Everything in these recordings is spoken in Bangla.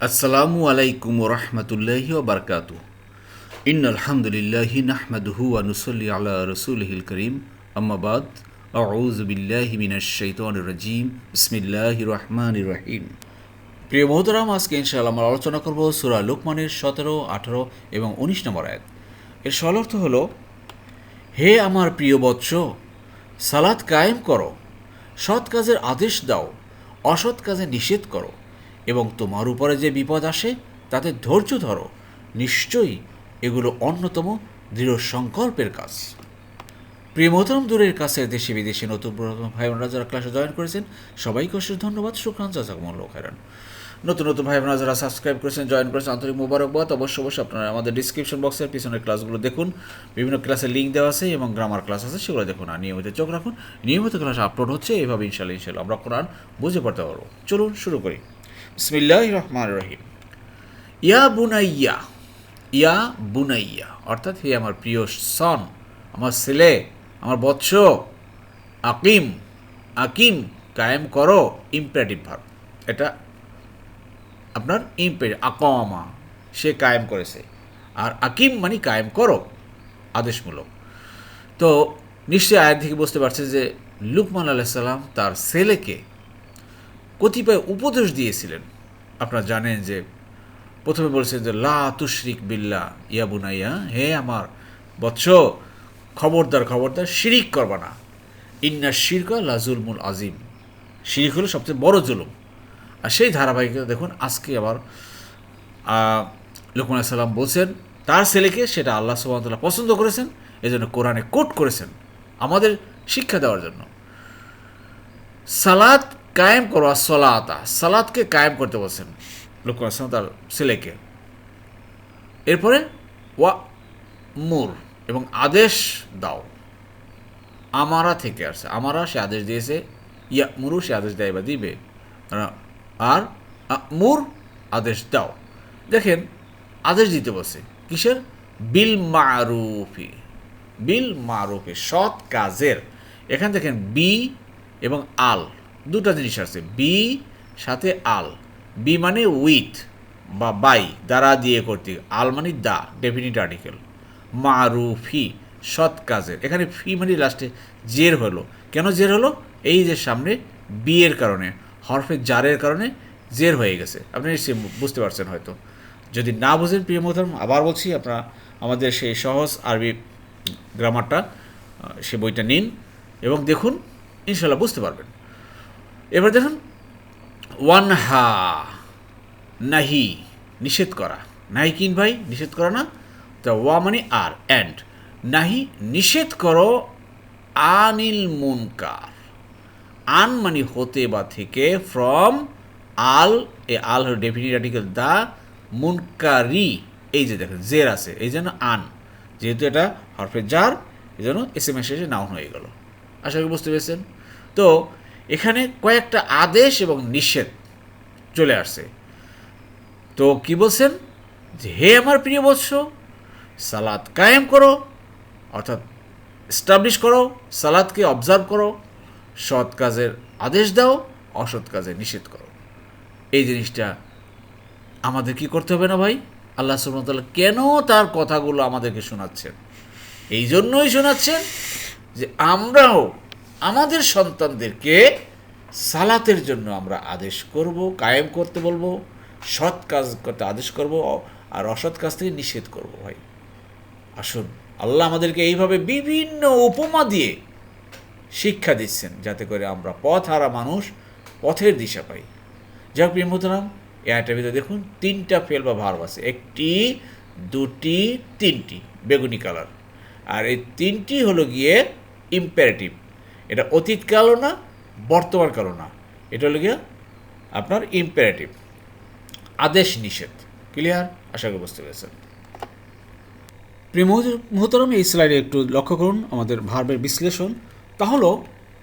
আসসালামু আলাইকুম রহমতুল্লাহি বারকাত ইন আলহামদুলিল্লাহি নাহমাদুহু ওয়া নুসাল্লি আলা রাসূলিহিল করিম। আম্মাবাদ আউযু বিল্লাহি মিনাশ শাইতানির রাজিম। বিসমিল্লাহির রহমানির রহিম। প্রিয় মহতরাম আজকে ইনশাআল্লাহ আমরা আলোচনা করব সূরা লোকমানের সতেরো, আঠারো এবং উনিশ নম্বর এক এর সলর্থ হল, হে আমার প্রিয় বৎস সালাদ কায়েম করো, সৎ কাজের আদেশ দাও, অসৎ কাজে নিষেধ করো। এবং তোমার উপরে যে বিপদ আসে, তাতে ধৈর্য ধরো। নিশ্চয়ই এগুলো অন্যতম দৃঢ় সংকল্পের কাজ। প্রিয় মোহতরম দূরের কাছে দেশে বিদেশে নতুন ভাই বোনরা যারা ক্লাসে জয়েন করেছেন, সবাইকে অশেষ ধন্যবাদ সুক্রান জাজাকুমুল্লাহ খাইরান নতুন নতুন ভাই বোনরা যারা সাবস্ক্রাইব করেছেন জয়েন করেছেন, আন্তরিক মোবারকবাদ। অবশ্য অবশ্যই আপনারা আমাদের ডিসক্রিপশন বক্সের পিছনের ক্লাসগুলো দেখুন। বিভিন্ন ক্লাসের লিঙ্ক দেওয়া আছে এবং গ্রামার ক্লাস আছে, সেগুলো দেখুন আর নিয়মিত চোখ রাখুন। নিয়মিত ক্লাস আপলোড হচ্ছে, এভাবে ইনশাল্লাহ ইনশাল্লাহ আমরা কোরআন বুঝে পড়তে পারব। চলুন, শুরু করি। বিসমিল্লাহ রহমান রহিম ইয়া বুনাইয়া ইয়া বুনাইয়া, অর্থাৎ হে আমার প্রিয় সন, আমার ছেলে, আমার বৎস, আকিম আকিম, কায়েম করো ইম্পারেটিভ ভাব। এটা আপনার ইম্পের আকমা, সে কায়েম করেছে। আর আকিম মানে কায়েম করো, আদেশমূলক। তো নিশ্চয়ই আয়ের থেকে বুঝতে পারছে যে লুকমান আলাইসাল্লাম তার ছেলেকে কতিপয় উপদেশ দিয়েছিলেন। আপনারা জানেন যে প্রথমে বলছেন যে, লা তুশরিক বিল্লা ইয়া বুনাইয়া, হে আমার বৎস, খবরদার খবরদার, শিরিক করবা না। ইন্না শিরকা লাজুলমুল আজিম। শিরিক হলো সবচেয়ে বড় জুলুম। আর সেই ধারাবাহিকতা দেখুন, আজকে আবার লুকমান সাল্লাম বলছেন, তার ছেলেকে সেটা আল্লাহ সুবাহতাল্লাহ পছন্দ করেছেন এই জন্য কোরআনে কোট করেছেন আমাদের শিক্ষা দেওয়ার জন্য। সালাদ কায়েম করো সলাতা সালাদকে কায়েম করতে বলছেন লুকমান আসলাম তার ছেলেকে। এরপরে ওয়া মুর এবং আদেশ দাও। আমারা থেকে আসছে, আমারা সে আদেশ দিয়েছে ইয়া মুরু সে আদেশ দেয় বা দিবে। আর মুর আদেশ দাও। দেখেন, আদেশ দিতে বসে কিসের? বিল মারুফি বিল মারুফি, সৎ কাজের। এখানে দেখেন, বি এবং আল। দুটা জিনিস আছে। বি সাথে আল। বি মানে উইথ বা বাই দ্বারা দিয়ে করতে আল মানে দা ডেফিনিট আর্টিকেল মারুফি, সৎ কাজের। এখানে ফি মানে লাস্টে জের হলো। কেন জের হলো? এই যে সামনে বিয়ের কারণে, হরফে জারের কারণে জের হয়ে গেছে। আপনি বুঝতে পারছেন হয়তো। যদি না বুঝেন, প্রিয় মোহতরম, আবার বলছি, আপনারা আমাদের সেই সহজ আরবি গ্রামারটা সে বইটা নিন এবং দেখুন ইনশাল্লাহ বুঝতে পারবেন। এবার দেখুন ওয়ান হা নাহি, নিষেধ করা। নাহি কিন ভাই? নিষেধ করা না? তা ওয়া মানে আর অ্যান্ড নাহি, নিষেধ করো, আনিল মুনকার। আন মানে হতে বা থেকে ফ্রম আল, এ আল হল ডেফিনিট আর্টিকেল দ্য মুনকারি। এই যে দেখেন, জের আছে, এই জন্য আন। যেহেতু এটা হরফে জার, এই জন্য এস এম এস নাউন হয়ে গেল। আশা করি বুঝতে পেরেছেন। তো এখানে কয়েকটা আদেশ এবং নিষেধ চলে আসছে। তো কি বলছেন? যে হে আমার প্রিয় বৎস সালাদ কায়েম করো, অর্থাৎ এস্টাবলিশ করো সালাদকে অবজার্ভ করো, সৎ কাজের আদেশ দাও, অসৎ কাজে নিষেধ করো। এই জিনিসটা আমাদের কি করতে হবে না ভাই? আল্লাহ সুমতাল্লাহ কেন তার কথাগুলো আমাদেরকে শোনাচ্ছেন? এই জন্যই শোনাচ্ছেন যে আমরাও আমাদের সন্তানদেরকে সালাতের জন্য আমরা আদেশ করব, কায়েম করতে বলব, সৎ কাজ করতে আদেশ করব, আর অসৎ কাজ থেকে নিষেধ করব ভাই। আসুন, আল্লাহ আমাদেরকে এইভাবে বিভিন্ন উপমা দিয়ে শিক্ষা দিচ্ছেন, যাতে করে আমরা পথ হারা মানুষ পথের দিশা পাই। যাক, প্রিয় মোহতারাম, এই আয়টার ভিতরে দেখুন, তিনটা ফেল বা ভার্ব আছে। একটি, দুটি, তিনটি, বেগুনি কালার। আর এই তিনটি হলো গিয়ে ইম্পারেটিভ এটা অতীতকালও না, বর্তমান কালও না। এটা হলো গিয়া আপনার ইম্পারেটিভ আদেশ নিষেধ। ক্লিয়ার আশা করি বুঝতে পেরেছেন। প্রিয় মোহতরম এই স্লাইডে একটু লক্ষ্য করুন আমাদের ভার্বের বিশ্লেষণ। তাহলে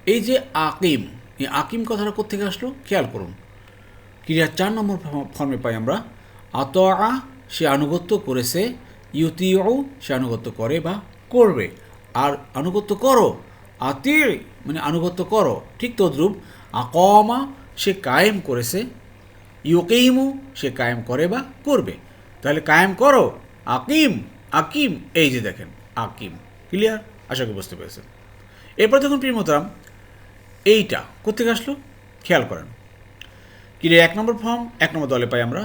এই যে আকিম, এই আকিম কথাটা কোথেকে আসলো? খেয়াল করুন। ক্রিয়ার চার নম্বর ফর্মে পাই আমরা। আত আ সে আনুগত্য করেছে। ইউতিও সে আনুগত্য করে বা করবে। আর আনুগত্য করো আতির মানে আনুগত্য করো। ঠিক তদ্রূপ, আকমা, সে কায়েম করেছে, ইউকিমু, সে কায়েম করে বা করবে। তাহলে কায়েম করো, আকিম আকিম, এই যে দেখেন, আকিম ক্লিয়ার আশা করি বুঝতে পেরেছেন। এরপর দেখুন প্রিয় মোতারাম এইটা কোথেকে আসলো? খেয়াল করেন। ক্লিয়ার এক নম্বর ফর্ম এক নম্বর দলে পাই আমরা।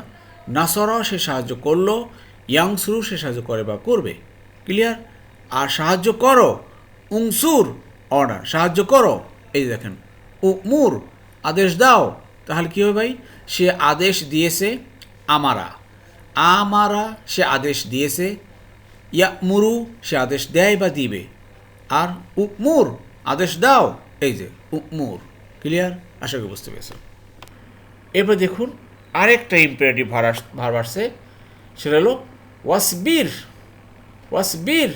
নাসরা সে সাহায্য করল, ইয়াংসুরু সে সাহায্য করে বা করবে। ক্লিয়ার আর সাহায্য করো, উংসুর অর্ডার। সাহায্য করো। এই দেখেন। ও মুর আদেশ দাও। তাহলে কী হবে ভাই? সে আদেশ দিয়েছে আমারা। আমারা সে আদেশ দিয়েছে ইয়া মুরু সে আদেশ দেয় বা দিবে। আর উকমুর আদেশ দাও। এই যে উকমুর ক্লিয়ার আশা করি বুঝতে পেরেছেন। এরপর দেখুন, আরেকটা ইম্পারেটিভ ভার ভার আসছে সেটা হলো, ওয়াসবির ওয়াসবির।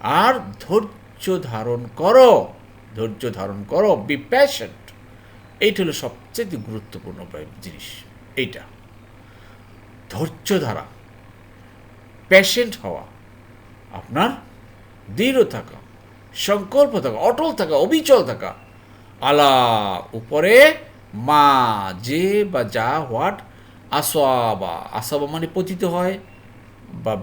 আর ধৈর্য ধারণ করো। ধৈর্য ধারণ করো। বি প্যাশেন্ট এইটা হলো সবচেয়ে গুরুত্বপূর্ণ জিনিস। এইটা। ধৈর্য ধারা। প্যাশেন্ট হওয়া। আপনার দৃঢ় থাকা। সংকল্প থাকা। অটল থাকা। অবিচল থাকা। আলা উপরে মা যে বা যা হোয়াট আসবা আসবা মানে পতিত হয় বা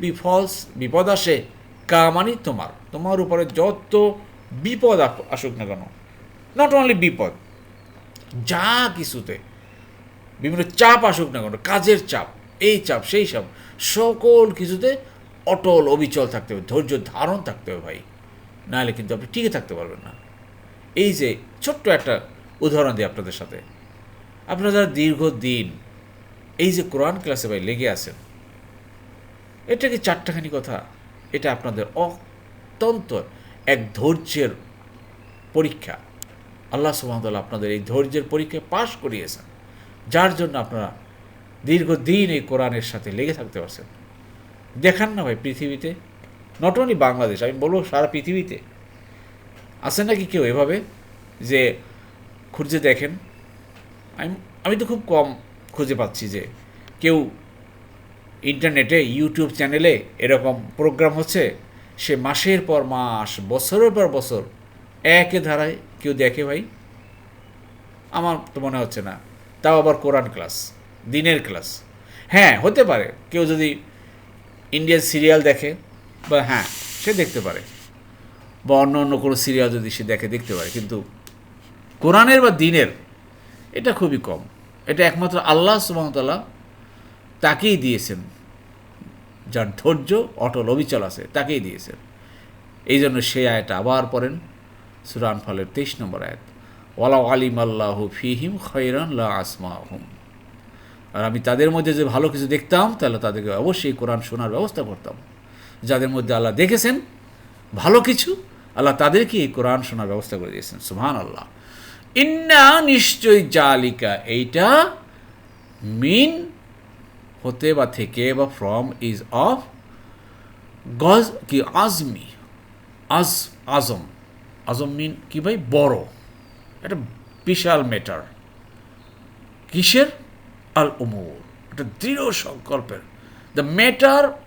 বিফলস বিপদ আসে। কা মানে তোমার তোমার উপরে যত বিপদ আসুক না কেন নট অনলি বিপদ, যা কিছুতে, বিভিন্ন চাপ আসুক না কেন, কাজের চাপ, এই চাপ, সেই চাপ, সকল কিছুতে অটল, অবিচল থাকতে হবে, ধৈর্য ধারণ থাকতে হবে ভাই, নাহলে কিন্তু আপনি টিকে থাকতে পারবেন না। এই যে ছোট্ট একটা উদাহরণ দিই আপনাদের সাথে, আপনারা যারা দীর্ঘদিন, এই যে কোরআন ক্লাসে ভাই লেগে আছেন, এটা কি চারটাখানি কথা? এটা আপনাদের অত্যন্ত এক ধৈর্যের পরীক্ষা। আল্লাহ সুহামতাল্লাহ আপনাদের এই ধৈর্যের পরীক্ষায় পাশ করিয়েছেন। যার জন্য আপনারা দীর্ঘদিন এই কোরআনের সাথে লেগে থাকতে পারছেন। দেখান না ভাই পৃথিবীতে নট অনলি বাংলাদেশ, আমি বলব সারা পৃথিবীতে। আছে নাকি কেউ এভাবে যে খুঁজে দেখেন? আমি আমি তো খুব কম খুঁজে পাচ্ছি যে কেউ ইন্টারনেটে, ইউটিউব চ্যানেলে এরকম প্রোগ্রাম হচ্ছে, সে মাসের পর মাস, বছরের পর বছর একে ধারায় কেউ দেখে ভাই। আমার তো মনে হচ্ছে না। তাও আবার কোরআন ক্লাস, দিনের ক্লাস। হ্যাঁ হতে পারে। কেউ যদি ইন্ডিয়ান সিরিয়াল দেখে, বা হ্যাঁ সে দেখতে পারে। বা অন্য অন্য কোনো সিরিয়াল যদি সে দেখে, দেখতে পারে। কিন্তু কোরআনের বা দিনের, এটা খুবই কম। এটা একমাত্র আল্লাহ সুবাহতাল্লাহ তাকেই দিয়েছেন। যার ধৈর্য অটল অবিচল আছে, তাকেই দিয়েছেন এই জন্য সেই আয়টা আবার পড়েন সুরান ফলের তেইশ নম্বর আয়াত। ওয়ালা আলিম আল্লাহ ফিহিম খৈরান লা আর আমি তাদের মধ্যে যে ভালো কিছু দেখতাম, তাহলে তাদেরকে অবশ্যই কোরআন শোনার ব্যবস্থা করতাম। যাদের মধ্যে আল্লাহ দেখেছেন ভালো কিছু, আল্লাহ তাদেরকে এই কোরআন শোনার ব্যবস্থা করে দিয়েছেন সুহান আল্লাহ ইন্না নিশ্চয়ই জালিকা, এইটা মিন হতে বা থেকে বা ফ্রম ইজ অফ গজ কি আজমি আজ আজম আজম মিন কি ভাই? বড়। এটা বিশাল ম্যাটার কিসের? আল উমুর। এটা দৃঢ় সংকল্পের। দ্য ম্যাটার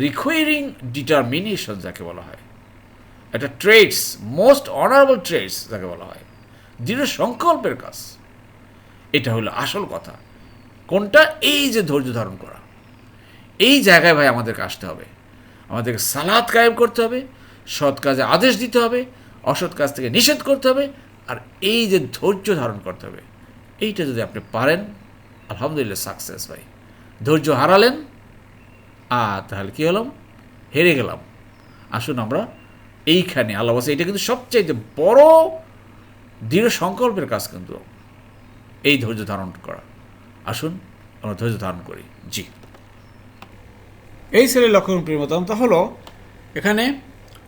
রিকোয়ারিং ডিটারমিনেশন যাকে বলা হয়। একটা ট্রেডস মোস্ট অনারেবল ট্রেডস যাকে বলা হয়। দৃঢ় সংকল্পের কাজ। এটা হলো আসল কথা। কোনটা? এই যে ধৈর্য ধারণ করা। এই জায়গায় ভাই আমাদেরকে আসতে হবে। আমাদেরকে সালাদ কায়েম করতে হবে, সৎ কাজে আদেশ দিতে হবে, অসৎ কাজ থেকে নিষেধ করতে হবে, আর এই যে ধৈর্য ধারণ করতে হবে। এইটা যদি আপনি পারেন, আলহামদুলিল্লাহ সাকসেস ভাই। ধৈর্য হারালেন আর তাহলে কী হলাম? হেরে গেলাম। আসুন আমরা এইখানে, আল্লাহ বলছে এটা কিন্তু সবচাইতে বড় দৃঢ় সংকল্পের কাজ কিন্তু। এই ধৈর্য ধারণ করা। আসুন, আমরা ধৈর্য ধারণ করি। জি। এই ছেলে লক্ষণ প্রিয়মতম তা হলো এখানে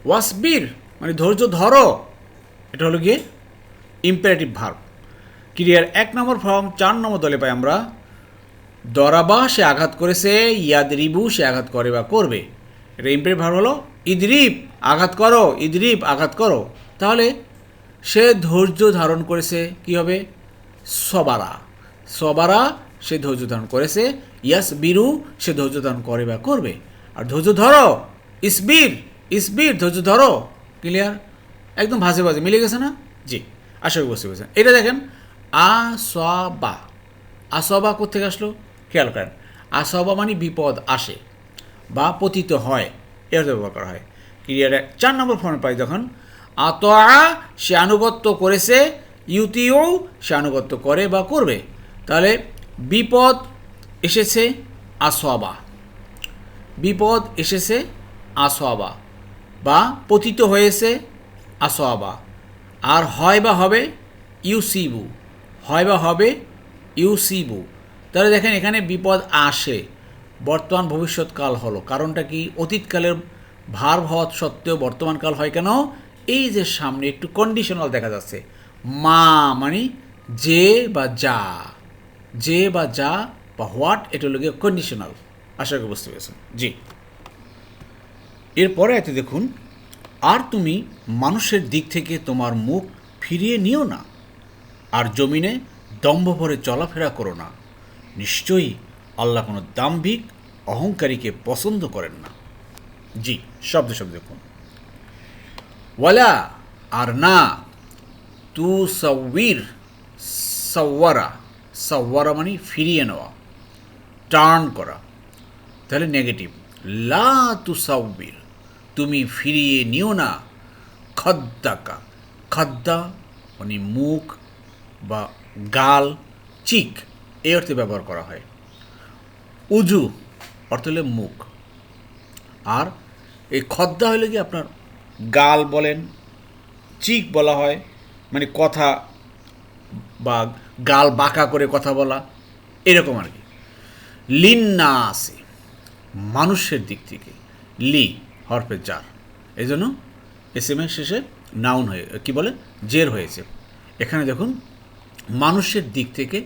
ওয়াসবির মানে ধৈর্য ধরো, এটা হলো গিয়ে ইম্পারেটিভ ভার্ব ক্রিয়ার এক নম্বর ফর্ম চার নম্বর দলে পাই আমরা, দরাবা সে আঘাত করেছে ইয়াদ রিবু সে আঘাত করে বা করবে। এটা ইম্পারেটিভ ভার্ব হলো ইদরিপ আঘাত করো ইদরিপ আঘাত করো। তাহলে সে ধৈর্য ধারণ করেছে, কি হবে? সবারা। সবারা সে ধৈর্য ধারণ করেছে ইয়াস বিরু সে ধৈর্য ধারণ করে বা করবে। আর ধৈর্য ধরো, ইসবির ইসবির, ধৈর্য ধরো। ক্লিয়ার একদম ভাজে ভাজে মিলে গেছে না? জি, আশা করি বুঝতে পেরেছেন। এটা দেখেন আ বা আসবা কোথেকে আসলো? খেয়াল করেন, আসবা মানে বিপদ আসে বা পতিত হয়, এর ব্যবহার করা হয়। ক্রিয়াটা চার নম্বর ফর্মে পাই যখন আতয়া সে আনুগত্য করেছে ইউতিও সে আনুগত্য করে বা করবে। তাহলে বিপদ এসেছে আসবা বিপদ এসেছে আসবা বা পতিত হয়েছে আসবা আর হয় বা হবে ইউসিবু। হয় বা হবে ইউসিবু। তাহলে দেখেন এখানে বিপদ আসে। বর্তমান ভবিষ্যৎকাল হলো। কারণটা কি? অতীতকালের ভার হওয়া সত্ত্বেও বর্তমানকাল হয় কেন? এই যে সামনে একটু কন্ডিশনাল দেখা যাচ্ছে। মা মানে যে বা যা। যে বা যা বা হোয়াট এটা হলো গিয়ে কন্ডিশনাল আশা করি বুঝতে পেরেছেন। জি। এরপরে এতে দেখুন, আর তুমি মানুষের দিক থেকে তোমার মুখ ফিরিয়ে নিও না, আর জমিনে দম্ভ ভরে চলাফেরা করো না। নিশ্চয়ই আল্লাহ কোনো দাম্ভিক অহংকারীকে পছন্দ করেন না। জি, শব্দ শব্দ দেখুন। ওয়ালা আর না, তু সউর সওয়ারা। সওয়ারা মানে ফিরিয়ে নেওয়া, টার্ন করা। তাহলে নেগেটিভ। লা তু সাউবির তুমি ফিরিয়ে নিও না। খদ্দাকা, খদ্দা মানে মুখ বা গাল, চিক, এই অর্থে ব্যবহার করা হয়। উজু অর্থ হলে মুখ। আর এই খদ্দা হলে কি আপনার গাল বলেন, চিক বলা হয় মানে কথা বা গাল বাঁকা করে কথা বলা, এরকম আর কি। লিন না আসে মানুষের দিক থেকে। লি হরফের জার। এই জন্য এস এম শেষে নাউন হয়ে, কি বলে? জের হয়েছে। এখানে দেখুন, মানুষের দিক থেকে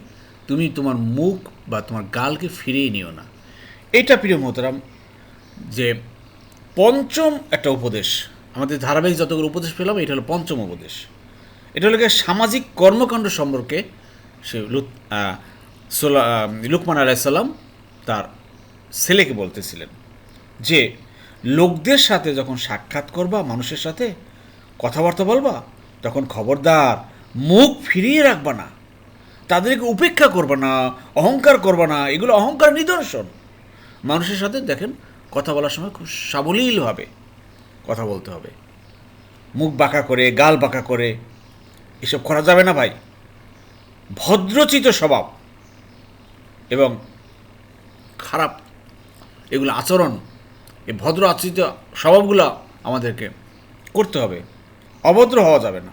তুমি তোমার মুখ বা তোমার গালকে ফিরিয়ে নিও না। এটা প্রিয় মোহতারাম, যে পঞ্চম একটা উপদেশ, আমাদের ধারাবাহিক যতগুলো উপদেশ পেলাম, এটা হলো পঞ্চম উপদেশ। এটা হলো সামাজিক কর্মকাণ্ড সম্পর্কে সে সোলা- লুকমান আলাইসাল্লাম তার ছেলেকে বলতেছিলেন যে, লোকদের সাথে যখন সাক্ষাৎ করবা, মানুষের সাথে কথাবার্তা বলবা, তখন খবরদার মুখ ফিরিয়ে রাখবা না। তাদেরকে উপেক্ষা করবা না, অহংকার করবা না, এগুলো অহংকার নিদর্শন। মানুষের সাথে দেখেন, কথা বলার সময় খুব সাবলীলভাবে কথা বলতে হবে। মুখ বাঁকা করে, গাল বাঁকা করে এসব করা যাবে না ভাই। ভদ্রচিত স্বভাব এবং খারাপ এগুলো আচরণ, এই ভদ্র আচরিত স্বভাবগুলো আমাদেরকে করতে হবে। অভদ্র হওয়া যাবে না।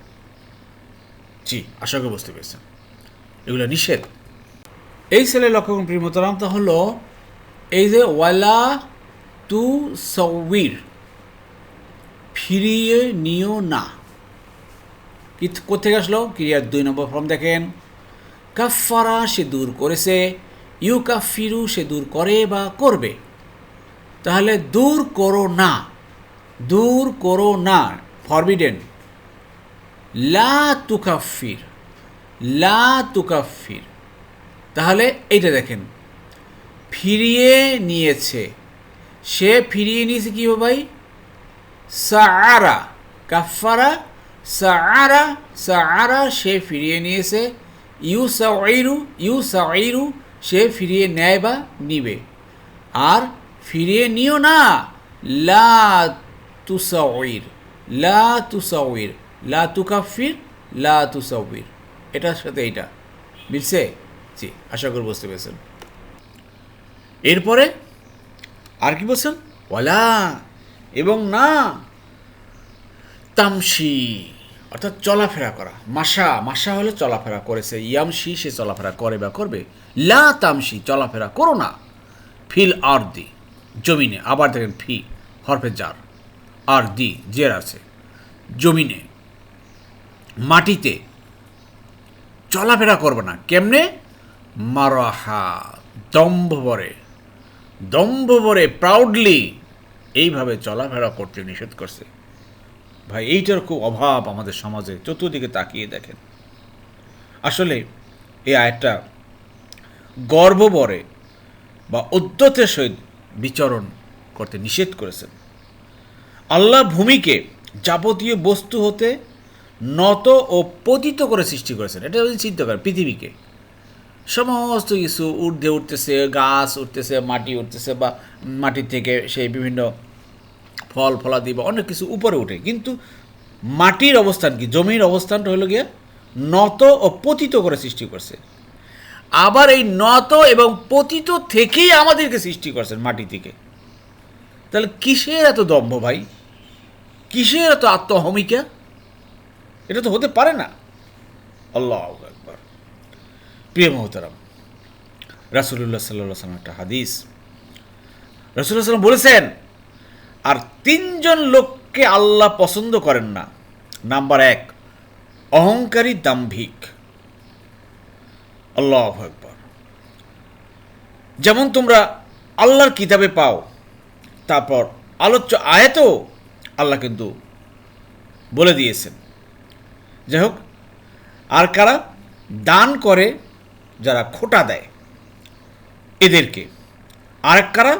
জি, আশা করি বুঝতে পেরেছেন। এগুলো নিষেধ। এই ছেলে প্রিমতরাম তা হলো এই যে ওয়ালা তু সউর ফিরিয়ে নিও না। কি কোথেকে আসলো? ক্রিয়ার দুই নম্বর ফর্ম দেখেন। কাফারা সে দূর করেছে। ইউ কাফিরু সে দূর করে বা করবে। তাহলে দূর করো না। দূর করো না। ফরবিডেন লা তুকাফির। লা তুকাফির। তাহলে এইটা দেখেন। ফিরিয়ে নিয়েছে। সে ফিরিয়ে নিয়েছে কি ভাই? সাআরা। কাফারা সাআরা সাআরা সে ফিরিয়ে নিয়েছে। ইউ সাইরু ইউ সাইরু সে ফিরিয়ে নেয় বা নিবে। আর ফিরিয়ে নিও না। লা তুসাউর লা তুসাউর লা তুকাফির, লা তুসাউর এটার সাথে এইটা। মিলছে? জি, আশা করি বুঝতে পেরেছেন। এরপরে আর কি বলছেন? ওয়ালা এবং না তামসি অর্থাৎ চলাফেরা করা। মাসা মাসা হলে চলাফেরা করেছে ইয়ামসি সে চলাফেরা করে বা করবে। লা তামসি চলাফেরা করো না। ফিল আর দি জমিনে। আবার দেখেন ফি, হরফে জার। আর দি জের আছে। জমিনে, মাটিতে। চলাফেরা করবে না। কেমনে? মারাহা, দম্ভ ভরে। দম্ভ ভরে প্রাউডলি এইভাবে চলাফেরা করতে নিষেধ করছে। ভাই, এইটার খুব অভাব আমাদের সমাজে, চতুর্দিকে তাকিয়ে দেখেন। আসলে এই আয়টা গর্ববরে বা উদ্যতের সহিত বিচরণ করতে নিষেধ করেছেন। আল্লাহ ভূমিকে যাবতীয় বস্তু হতে নত ও পতিত করে সৃষ্টি করেছেন। এটা যদি চিন্তা করেন পৃথিবীকে। সমস্ত কিছু উর্ধে উঠতেছে, গাছ উঠতেছে, মাটি উঠতেছে বা মাটি থেকে সেই বিভিন্ন ফল, ফলাদি বা অনেক কিছু উপরে উঠে কিন্তু মাটির অবস্থান কি? জমির অবস্থানটা হলো গিয়ে নত ও পতিত করে সৃষ্টি করছে। আবার এই নত এবং পতিত থেকেই আমাদেরকে সৃষ্টি করছেন মাটি থেকে। তাহলে কিসের এত দম্ভ ভাই? কিসের এত আত্মহমিকা? এটা তো হতে পারে না। আল্লাহ একবার প্রিয় মহতারাম রাসুল্লাহ সাল্লাহ সাল্লাম একটা হাদিস। রাসুল্লাহ সাল্লাম বলেছেন তিনজন লোককে আল্লাহ পছন্দ করেন না। নাম্বার এক, অহংকারী দাম্ভিক। আল্লাহ একবার যেমন তোমরা আল্লাহর কিতাবে পাও, তারপর আলোচ্য আয়াতেও আল্লাহ কিন্তু বলে দিয়েছেন। যাই হোক আর কারা দান করে, যারা খোটা দেয়, এদেরকে। আরেক কারা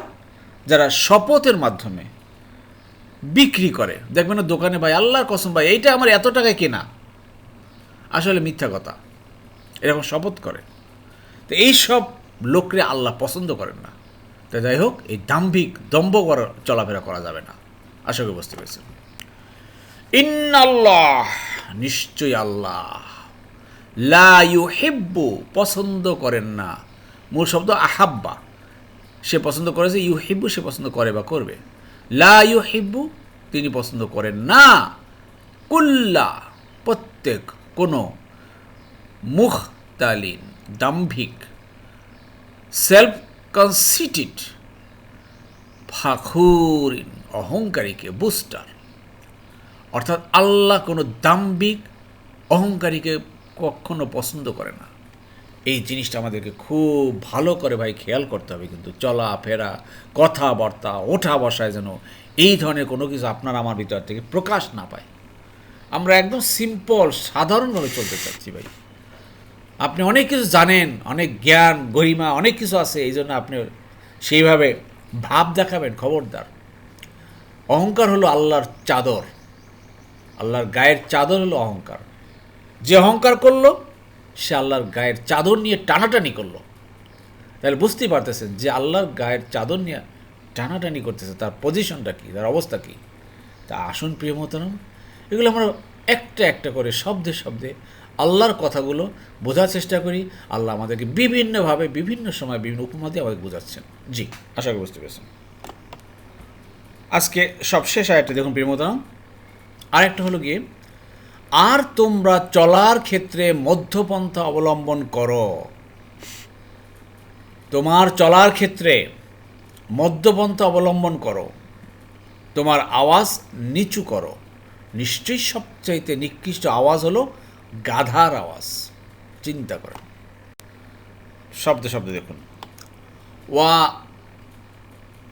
যারা শপথের মাধ্যমে বিক্রি করে। দেখবেন না, দোকানে ভাই, আল্লাহর কসম ভাই, এইটা আমার এত টাকায় কেনা। আসলে মিথ্যা কথা। এরকম শপথ করে। তো এই সব লোকরে আল্লাহ পছন্দ করেন না। তো যাই হোক, এই দাম্ভিক দম্ভ করা, চলাফেরা করা যাবে না। আশা করি বুঝতে পেরেছেন। ইন্নাল্লাহ, নিশ্চয়ই আল্লাহ। লা ইউহিব্বু, পছন্দ করেন না। মূল শব্দ আহাব্বা। সে পছন্দ করেছে, ইউহিব্বু সে পছন্দ করে বা করবে। লা ইউহিব্বু, তিনি পছন্দ করেন না। কুল্লা, প্রত্যেক কোনো মুখতালিন, দাম্ভিক সেলফ কনসিটিড ফাখুরিন, অহংকারীকে বুস্টার। অর্থাৎ আল্লাহ কোনো দাম্ভিক, অহংকারীকে কখনো পছন্দ করে না। এই জিনিসটা আমাদেরকে খুব ভালো করে ভাই খেয়াল করতে হবে কিন্তু চলা, ফেরা, কথাবার্তা, ওঠা বসায় যেন এই ধরনের কোনো কিছু আপনার আমার ভিতর থেকে প্রকাশ না পায়। আমরা একদম সিম্পল সাধারণভাবে চলতে চাচ্ছি ভাই। আপনি অনেক কিছু জানেন, অনেক জ্ঞান, গরিমা, অনেক কিছু আছে, এই জন্য আপনি সেইভাবে ভাব দেখাবেন, খবরদার। অহংকার হলো আল্লাহর চাদর। আল্লাহর গায়ের চাদর হলো অহংকার। যে অহংকার করল সে আল্লাহর গায়ের চাদর নিয়ে টানাটানি করল। তাহলে বুঝতেই পারতেছেন যে আল্লাহর গায়ের চাদর নিয়ে টানাটানি করতেছে, তার পজিশনটা কী, তার অবস্থা কী? তা আসুন প্রিয় মতনম এগুলো আমরা একটা একটা করে শব্দে শব্দে আল্লাহর কথাগুলো বোঝার চেষ্টা করি। আল্লাহ আমাদেরকে বিভিন্নভাবে, বিভিন্ন সময় বিভিন্ন উপমা দিয়ে আমাদের বোঝাচ্ছেন। জি, আশা করি বুঝতে পেরেছেন। আজকে সবশেষ আরেকটা দেখুন প্রিয় মতনম আরেকটা হলো গিয়ে আর তোমরা চলার ক্ষেত্রে মধ্যপন্থা অবলম্বন করো। তোমার চলার ক্ষেত্রে মধ্যপন্থা অবলম্বন করো। তোমার আওয়াজ নিচু করো। নিশ্চয়ই সবচাইতে নিকৃষ্ট আওয়াজ হলো গাধার আওয়াজ। চিন্তা করেন শব্দ শব্দ দেখুন। ওয়া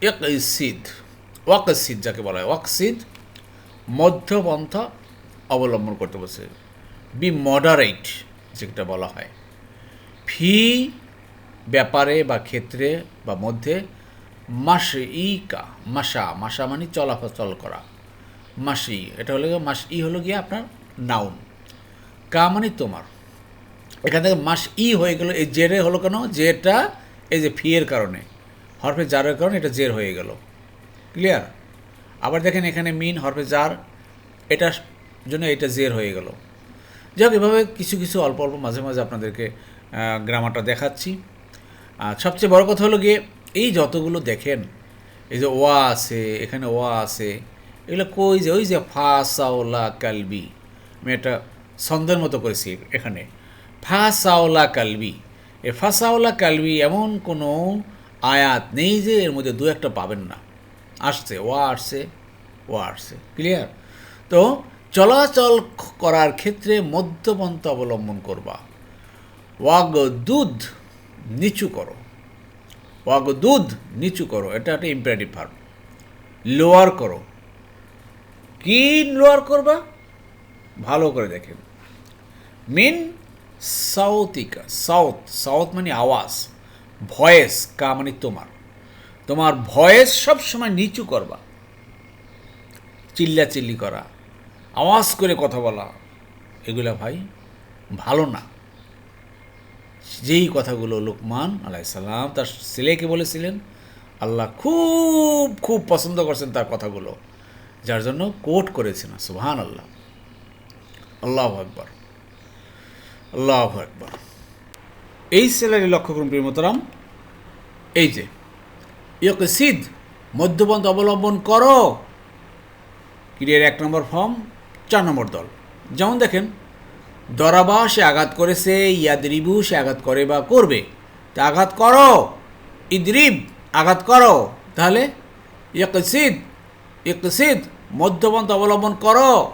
এক সিদ ওয়াকসিদ যাকে বলা হয় ওয়াকসিদ মধ্যপন্থা অবলম্বন করতে বলছে। বি মডারেট যেটা বলা হয়। ফি ব্যাপারে বা ক্ষেত্রে বা মধ্যে মাস ইকা মাসা মাসা মানে চলাচল করা। মাসি এটা হলো মাস ই হলো গিয়ে আপনার নাউন কা মানে তোমার। এখান থেকে মাস ই হয়ে গেল, এই জেরে হলো কেন? জেটা এই যে ফি এর কারণে। হরফে জারের কারণে এটা জের হয়ে গেল। ক্লিয়ার আবার দেখেন এখানে মিন হরফে জার এটার জন্য এটা জের হয়ে গেল। যাই হোক এভাবে কিছু কিছু অল্প অল্প মাঝে মাঝে আপনাদেরকে গ্রামারটা দেখাচ্ছি। আর সবচেয়ে বড় কথা হলো গিয়ে, এই যতগুলো দেখেন, এই যে ওয়া আছে, এখানে ওয়া আছে, এগুলো কই যে, ওই যে ফা সাওলা কালবি, আমি একটা ছন্দের মতো করেছি এখানে। ফা সাওলা কালবি, এ ফা সাওলা কালবি এমন কোনো আয়াত নেই যে এর মধ্যে দু একটা পাবেন না। আসছে, ওয়া আসছে ওয়া আসছে ক্লিয়ার তো চলাচল করার ক্ষেত্রে মধ্যপন্থা অবলম্বন করবা। ওয়াগ দুধ নিচু করো। ওয়াগ দুধ নিচু করো, এটা একটা ইম্পারেটিভ ভার্ব লোয়ার করো। কি লোয়ার করবা? ভালো করে দেখেন। মিন সাউথিকা সাউথ সাউথ মানে আওয়াজ। ভয়েস, কা মানে তোমার। তোমার ভয়েস সবসময় নিচু করবা। চিল্লা চিল্লি করা। আওয়াজ করে কথা বলা, এগুলা ভাই ভালো না। যেই কথাগুলো লোকমান আলাইসাল্লাম তার ছেলেকে বলেছিলেন, আল্লাহ খুব খুব পছন্দ করছেন তার কথাগুলো, যার জন্য কোট করেছেন সুবহান আল্লাহ আল্লাহ আকবর আল্লাহ আকবর। এই ছেলের লক্ষ্য করুন প্রিয়মতরাম এই যে ইয়কসিদ মধ্যপন্থ অবলম্বন করো। ক্রিয়ার এক নম্বর ফর্ম চার নম্বর দল। যেমন দেখেন দরাবা সে আঘাত করেছে, ইয়াদরিবু সে আঘাত করে বা করবে। তা আঘাত করো, ইদরিব, আঘাত করো। তাহলে, ইকসিদ ইকসিদ, মধ্যপন্থ অবলম্বন করো।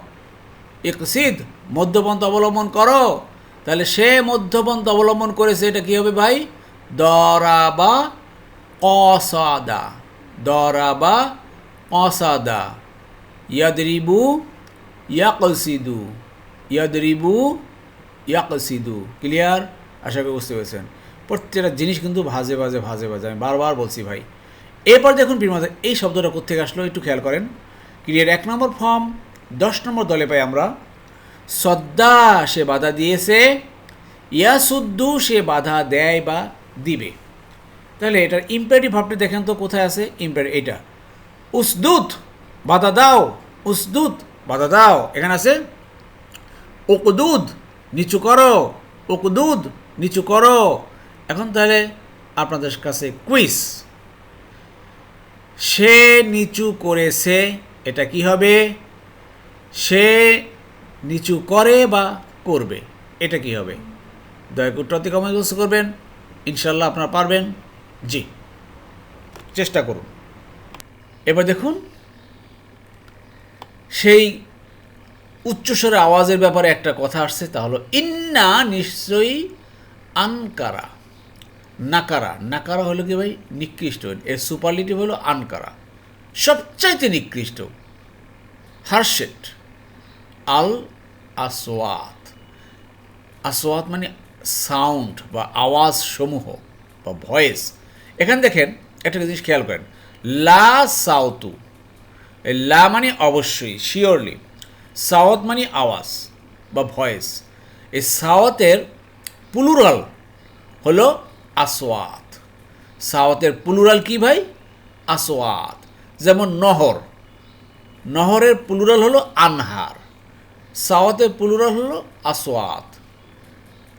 ইকসিদ, মধ্যপন্থ অবলম্বন করো। তাহলে সে মধ্যপন্থ অবলম্বন করেছে, এটা কী হবে ভাই? দরাবা কসাদা দরাবা কসাদা, ইয়াদরিবু ইয়াকসিদু ইয়াদরিবু ইয়াকসিদু ক্লিয়ার আশা করি বুঝতে পেরেছেন। প্রত্যেকটা জিনিস কিন্তু ভাজে ভাজে ভাজে ভাজে। আমি বারবার বলছি ভাই। এরপর দেখুন বিমাদ এই শব্দটা কোথেকে আসলো একটু খেয়াল করেন। ক্রিয়ার এক নম্বর ফর্ম দশ নম্বর দলে পাই আমরা। সদ্দা সে বাধা দিয়েছে, ইয়াসুদ্দু সে বাধা দেয় বা দিবে। তাহলে এটার ইম্পারেটিভ ভাবটি দেখেন তো কোথায় আছে? ইম্পারে এটা। উসদুত, বাধা দাও। উসদুত বাধা দাও। এখানে আছে ওকদুদ নিচু করো। ওকদুদ নিচু করো। এখন তাহলে আপনাদের কাছে কুইজ সে নিচু করেছে, এটা কি হবে? সে নিচু করে বা করবে, এটা কি হবে? দয়া করে উত্তরটি কমেন্ট করবেন। ইনশাল্লাহ আপনারা পারবেন। জি, চেষ্টা করুন। এবার দেখুন সেই উচ্চস্বরে আওয়াজের ব্যাপারে একটা কথা আসছে, তা হলো, ইন্না নিশ্চয়ই আনকারা। নাকারা নাকারা হলো কি ভাই? নিকৃষ্ট। এর সুপারলিটিভ হলো আনকারা। সবচাইতে নিকৃষ্ট। হার্শেট। আল আসওয়াত। আসওয়াত মানে সাউন্ড বা আওয়াজ সমূহ বা ভয়েস। এখানে দেখেন, একটা জিনিস খেয়াল করেন। লা সাউতু। লা মানে অবশ্যই শিওরলি সাওয়াত মানে আওয়াজ বা ভয়েস। এই সাওয়াতের পুলুরাল হলো আসওয়াত। সাওয়াতের পুলুরাল কি ভাই? আসওয়াত। যেমন নহর। নহরের পুলুরাল হলো আনহার। সাওয়াতের পুলুরাল হলো আসওয়াত।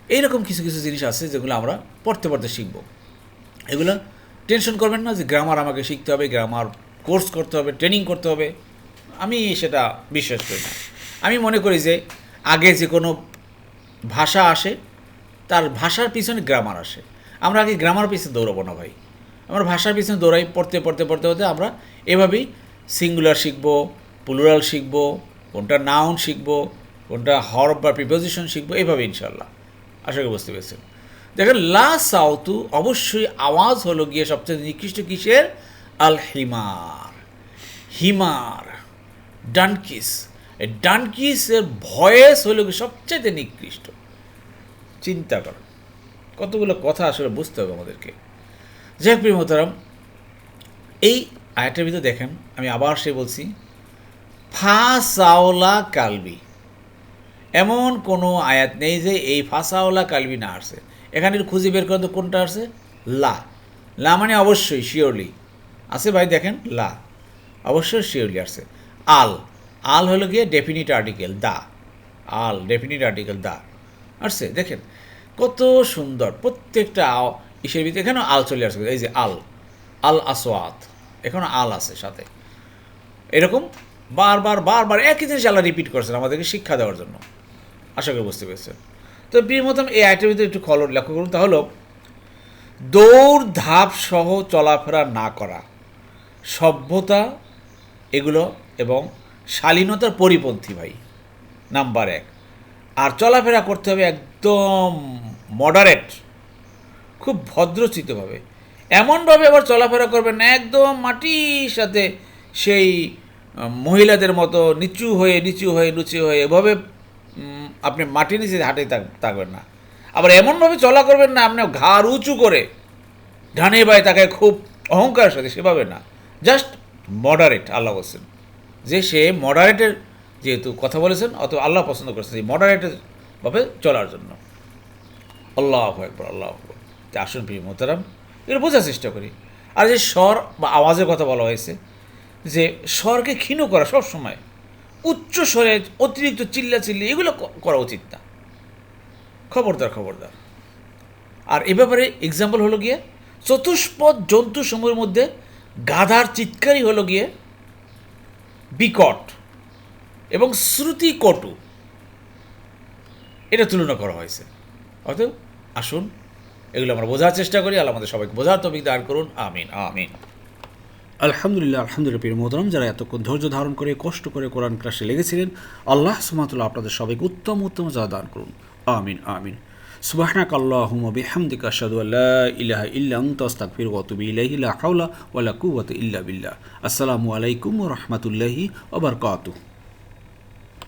এইরকম কিছু কিছু জিনিস আছে যেগুলো আমরা পড়তে পড়তে শিখব। এগুলো টেনশন করবেন না যে গ্রামার আমাকে শিখতে হবে গ্রামার কোর্স করতে হবে, ট্রেনিং করতে হবে। আমি সেটা বিশ্বাস করি না। আমি মনে করি যে আগে যে কোনো ভাষা আসে, তার ভাষার পিছনে গ্রামার আসে। আমরা আগে গ্রামার পিছনে দৌড়াবো না ভাই। আমরা ভাষার পিছনে দৌড়াই, পড়তে পড়তে পড়তে পড়তে আমরা এভাবেই সিঙ্গুলার শিখব প্লুরাল শিখব, কোনটা নাউন শিখব, কোনটা হরফ বা প্রিপোজিশন শিখব এইভাবে ইনশাল্লাহ আশা করি বুঝতে পেরেছেন। দেখেন, লা সাউতু অবশ্যই আওয়াজ হলো গিয়ে সবচেয়ে নিকৃষ্ট কিসের? আল হিমার। হিমার, ডানকিস। ডানকিসের ভয়েস হলো সবচেয়ে নিকৃষ্ট। চিন্তা কর। কতগুলো কথা আসলে বুঝতে হবে আমাদেরকে। যাই প্রিয় মোতারাম এই আয়াতের ভিতরে দেখেন, আমি আবার সে বলছি, ফা সাওলা কালবি। এমন কোনো আয়াত নেই যে এই ফাঁসাওলা কালবি না আসছে এখানে খুঁজে বের করেন তো কোনটা আসছে লা। লা মানে অবশ্যই শিওরলি আছে ভাই দেখেন, লা। অবশ্যই শিওরলি আসছে। আল। আল হলো গিয়ে ডেফিনিট আর্টিকেল দা। আল ডেফিনিট আর্টিকেল দা। আসছে, দেখেন। কত সুন্দর, প্রত্যেকটা ইসের ভিতরে এখানেও আল চলে আসছে, এই যে আল। আল আসওয়াত। এখনও আল আছে সাথে। এরকম বারবার বারবার একই জিনিস আল্লাহ রিপিট করছেন আমাদেরকে শিক্ষা দেওয়ার জন্য। আশা করি বুঝতে পেরেছেন। তো প্রিয় মতন এই আইটের ভিতরে একটু খলর লক্ষ্য করুন, তা হলো দৌড় ধাপ সহ চলাফেরা না করা। সভ্যতা, এগুলো এবং শালীনতার পরিপন্থী ভাই, নাম্বার এক। আর চলাফেরা করতে হবে একদম মডারেট খুব ভদ্রচিতভাবে। এমনভাবে আবার চলাফেরা করবেন না, একদম মাটির সাথে সেই মহিলাদের মতো নিচু হয়ে নিচু হয়ে নিচু হয়ে, এভাবে আপনি মাটির নিচে হাঁটে থাক- থাকবেন না। আবার এমনভাবে চলা করবেন না, আপনি ঘাড় উঁচু করে ডানে বাই তাকে খুব অহংকারের সাথে, সেভাবে না। জাস্ট মডারেট, আল্লাহ বলছেন। যে সে মডারেটের যেহেতু কথা বলেছেন অত আল্লাহ পছন্দ করেছেন, এই মডারেটের ভাবে চলার জন্য। আল্লাহ একবার আল্লাহ তা আসুন প্রিয় মোতারাম এগুলো বোঝার চেষ্টা করি। আর যে স্বর বা আওয়াজের কথা বলা হয়েছে, যে স্বরকে ক্ষীণ করা সব সময় উচ্চ স্বরে অতিরিক্ত চিল্লা চিল্লি এগুলো করা উচিত না। খবরদার খবরদার। আর এ ব্যাপারে এক্সাম্পল হলো গিয়ে, চতুষ্পদ জন্তু সমূহের মধ্যে গাধার চিৎকারই হলো গিয়ে বিকট এবং শ্রুতি কটু। এটা তুলনা করা হয়েছে। অতএব আসুন, এগুলো আমরা বোঝার চেষ্টা করি। আল্লাহ আমাদের সবাইকে বোঝার তবিক দান করুন। আমিন আমিন। আলহামদুলিল্লাহ আলহামদুলিল্লাহ পীর মোহতরম, যারা এতক্ষণ ধৈর্য ধারণ করে, কষ্ট করে কোরআন ক্লাসে লেগেছিলেন, আল্লাহ সুমাতুল্লাহ আপনাদের সবাইকে উত্তম উত্তম যা দান করুন। আমিন আমিন। সুবাহনাক আল্লাহুম্মা বিহামদিকা আশহাদু আল্লা ইলাহা ইল্লা আনতা, আস্তাগফিরুকা ওয়া আতুবু ইলাইহি, লা হাওলা ওয়া লা কুওয়াতা ইল্লা বিল্লাহ। আসসালামু আলাইকুম রহমতুল্লাহি রাহমাতুল্লাহি ওয়া বারাকাতুহু।